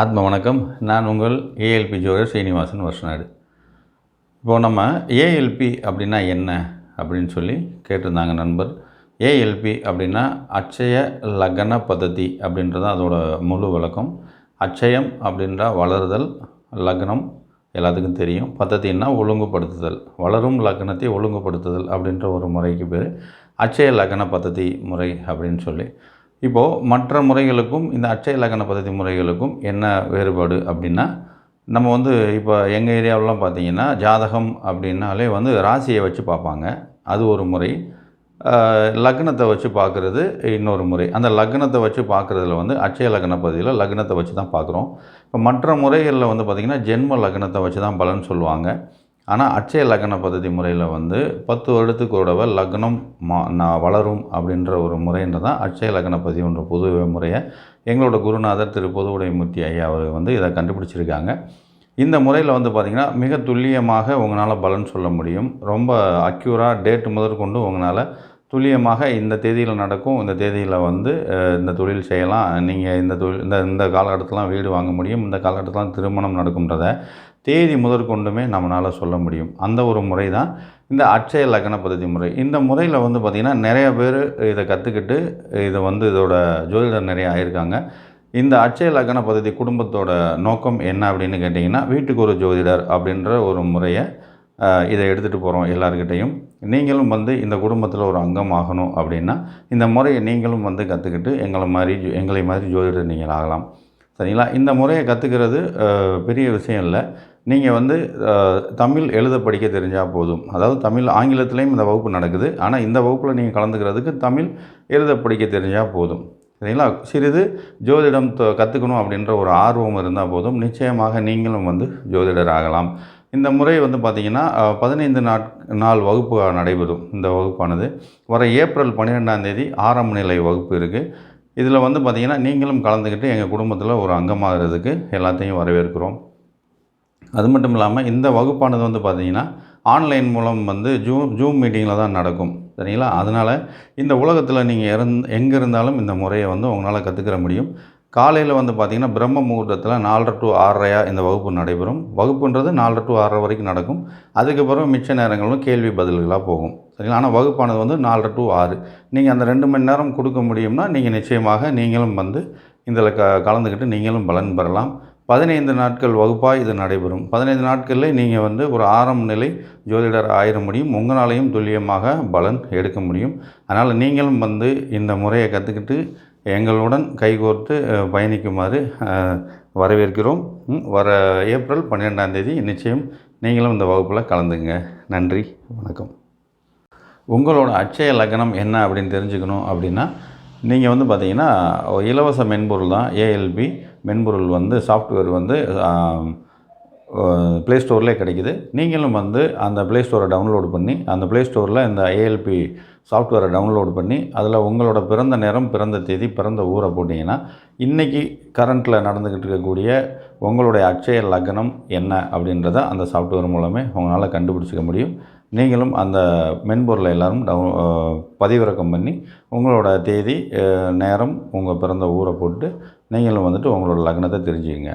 ஆத்ம வணக்கம். நான் உங்கள் ஏஎல்பி ஜோதிடர் ஸ்ரீனிவாசன் வருஷநாடு. இப்போது நம்ம ஏஎல்பி அப்படின்னா என்ன அப்படின்னு சொல்லி கேட்டிருந்தாங்க நண்பர். ஏஎல்பி அப்படின்னா அச்சய லக்ன பததி அப்படின்றது அதோட முழு விளக்கம். அச்சயம் அப்படின்ற வளருதல் லக்னம் எல்லாத்துக்கும் தெரியும். பத்தத்தின்னா ஒழுங்குபடுத்துதல் வளரும் லக்னத்தை ஒழுங்குபடுத்துதல் அப்படின்ற ஒரு முறைக்கு பேர் அச்சய லக்ன பத்ததி முறை அப்படின்னு சொல்லி. இப்போது மற்ற முறைகளுக்கும் இந்த அட்சய இலக்கண பദ്ധதி முறைகளுக்கும் என்ன வேறுபாடு அப்படின்னா நம்ம வந்து இப்போ எங்கள் ஏரியாவிலாம் பார்த்தீங்கன்னா ஜாதகம் அப்படின்னாலே வந்து ராசியை வச்சு பார்ப்பாங்க. அது ஒரு முறை. லக்னத்தை வச்சு பார்க்குறது இன்னொரு முறை. அந்த லக்னத்தை வச்சு பார்க்குறதுல வந்து அச்சய லக்ன பகுதியில் லக்னத்தை வச்சு தான் பார்க்குறோம். இப்போ மற்ற முறைகளில் வந்து பார்த்திங்கன்னா ஜென்ம லக்னத்தை வச்சு தான் பலன் சொல்லுவாங்க. ஆனால் அட்சய லக்ன பദ്ധதி முறையில் வந்து பத்து வருடத்துக்கு ஒரு லக்னம் மா நான் வளரும் அப்படின்ற ஒரு முறைன்றது தான் அட்சய லக்ன பதிவுன்ற புது முறையை எங்களோட குருநாதர் திரு பொதுவுடைமூர்த்தி ஐயா அவர் வந்து இதை கண்டுபிடிச்சிருக்காங்க. இந்த முறையில் வந்து பார்த்திங்கன்னா மிக துல்லியமாக உங்களால் பலன் சொல்ல முடியும். ரொம்ப அக்யூராக டேட் முதற்கொண்டு உங்களால் துல்லியமாக இந்த தேதியில் நடக்கும். இந்த தேதியில் வந்து இந்த தொழில் செய்யலாம். நீங்கள் இந்த தொழில் இந்த இந்த காலகட்டத்திலாம் வீடு வாங்க முடியும். இந்த காலகட்டத்திலாம் திருமணம் நடக்கும்ன்றத தேதி முதற்கொண்டுமே நம்மளால் சொல்ல முடியும். அந்த ஒரு முறை தான் இந்த அட்சய லக்கண பദ്ധதி முறை. இந்த முறையில் வந்து பார்த்திங்கன்னா நிறைய பேர் இதை கற்றுக்கிட்டு இதை வந்து இதோட ஜோதிடர் நிறைய ஆயிருக்காங்க. இந்த அட்சய லக்கண பദ്ധதி குடும்பத்தோட நோக்கம் என்ன அப்படின்னு கேட்டிங்கன்னா வீட்டுக்கு ஒரு ஜோதிடர் அப்படின்ற ஒரு முறையை இதை எடுத்துகிட்டு போகிறோம் எல்லாருக்கிட்டேயும் நீங்களும் வந்து இந்த குடும்பத்தில் ஒரு அங்கம் ஆகணும் அப்படின்னா இந்த முறையை நீங்களும் வந்து கற்றுக்கிட்டு எங்களை மாதிரி எங்களை மாதிரி ஜோதிடர் நீங்கள் ஆகலாம் சரிங்களா? இந்த முறையை கற்றுக்கிறது பெரிய விஷயம் இல்லை. நீங்கள் வந்து தமிழ் எழுத படிக்க தெரிஞ்சால் போதும். அதாவது தமிழ் ஆங்கிலத்திலையும் இந்த வகுப்பு நடக்குது. ஆனால் இந்த வகுப்பில் நீங்கள் கலந்துக்கிறதுக்கு தமிழ் எழுத படிக்க தெரிஞ்சால் போதும். சரிங்களா? சிறிது ஜோதிடம் கற்றுக்கணும் அப்படின்ற ஒரு ஆர்வம் இருந்தால் போதும். நிச்சயமாக நீங்களும் வந்து ஜோதிடர் ஆகலாம் இந்த முறை வந்து பார்த்திங்கன்னா பதினைந்து நாட் நாள் வகுப்பு நடைபெறும். இந்த வகுப்பானது. வர ஏப்ரல் பன்னிரெண்டாம் தேதி ஆரம்ப நிலை வகுப்பு இருக்குது இதில் வந்து பார்த்திங்கன்னா நீங்களும் கலந்துக்கிட்டு எங்கள் குடும்பத்தில் ஒரு அங்கமாகிறதுக்கு எல்லாத்தையும் வரவேற்கிறோம். அது மட்டும் இல்லாமல் இந்த வகுப்பானது வந்து பார்த்திங்கன்னா ஆன்லைன் மூலம் வந்து ஜூம் ஜூம் மீட்டிங்கில் தான் நடக்கும். சரிங்களா? அதனால் இந்த உலகத்தில் நீங்கள் இருந் எங்கே இருந்தாலும் இந்த முறையை வந்து உங்களால் கற்றுக்கிற முடியும். காலையில் வந்து பார்த்திங்கன்னா பிரம்ம முகூர்த்தத்தில் நாலரை டு ஆறரையா இந்த வகுப்பு நடைபெறும். வகுப்புன்றது நாலரை டு ஆறரை வரைக்கும் நடக்கும். அதுக்கப்புறம் மிச்ச நேரங்களும் கேள்வி பதில்களாக போகும். சரிங்களா? ஆனால் வகுப்பானது வந்து நாலரை டு ஆறு. நீங்கள் அந்த ரெண்டு மணி நேரம் கொடுக்க முடியும்னா நீங்கள் நிச்சயமாக நீங்களும் வந்து இதில் க கலந்துக்கிட்டு நீங்களும் பலன் பெறலாம். பதினைந்து நாட்கள் வகுப்பாக இது நடைபெறும். பதினைந்து நாட்களில் நீங்கள் வந்து ஒரு ஆறாம் நிலை ஜோதிடர் ஆயிர முடியும். உங்களாலையும் துல்லியமாக பலன் எடுக்க முடியும். அதனால் நீங்களும் வந்து இந்த முறையை கற்றுக்கிட்டு எங்களுடன் கைகோர்த்து பயணிக்குமாறு வரவேற்கிறோம். வர ஏப்ரல் பன்னிரெண்டாம் தேதி நிச்சயம் நீங்களும் இந்த வகுப்பில் கலந்துங்க. நன்றி வணக்கம். உங்களோட அச்சய லக்னம் என்ன அப்படின்னு தெரிஞ்சுக்கணும் அப்படின்னா நீங்கள் வந்து பார்த்தீங்கன்னா இலவச மென்பொருள் தான் ஏஎல்பி மென்பொருள் வந்து சாஃப்ட்வேர் வந்து ப்ளே ஸ்டோர்லேயே கிடைக்குது. நீங்களும் வந்து அந்த ப்ளே ஸ்டோரை டவுன்லோட் பண்ணி அந்த ப்ளே ஸ்டோரில் இந்த ஏஎல்பி சாஃப்ட்வேரை டவுன்லோட் பண்ணி அதில் உங்களோட பிறந்த நேரம் பிறந்த தேதி பிறந்த ஊரை போட்டிங்கன்னா இன்றைக்கி கரண்ட்டில் நடந்துக்கிட்டு இருக்கக்கூடிய உங்களுடைய அட்சய லக்னம் என்ன அப்படின்றத அந்த சாஃப்ட்வேர் மூலமே உங்களால் கண்டுபிடிச்சிக்க முடியும். நீங்களும் அந்த மென்பொருளை எல்லோரும் டவுன் பதிவிறக்கம் பண்ணி உங்களோட தேதி நேரம் உங்கள் பிறந்த ஊரை போட்டு நீங்களும் வந்துட்டு உங்களோட லக்னத்தை தெரிஞ்சுக்கங்க.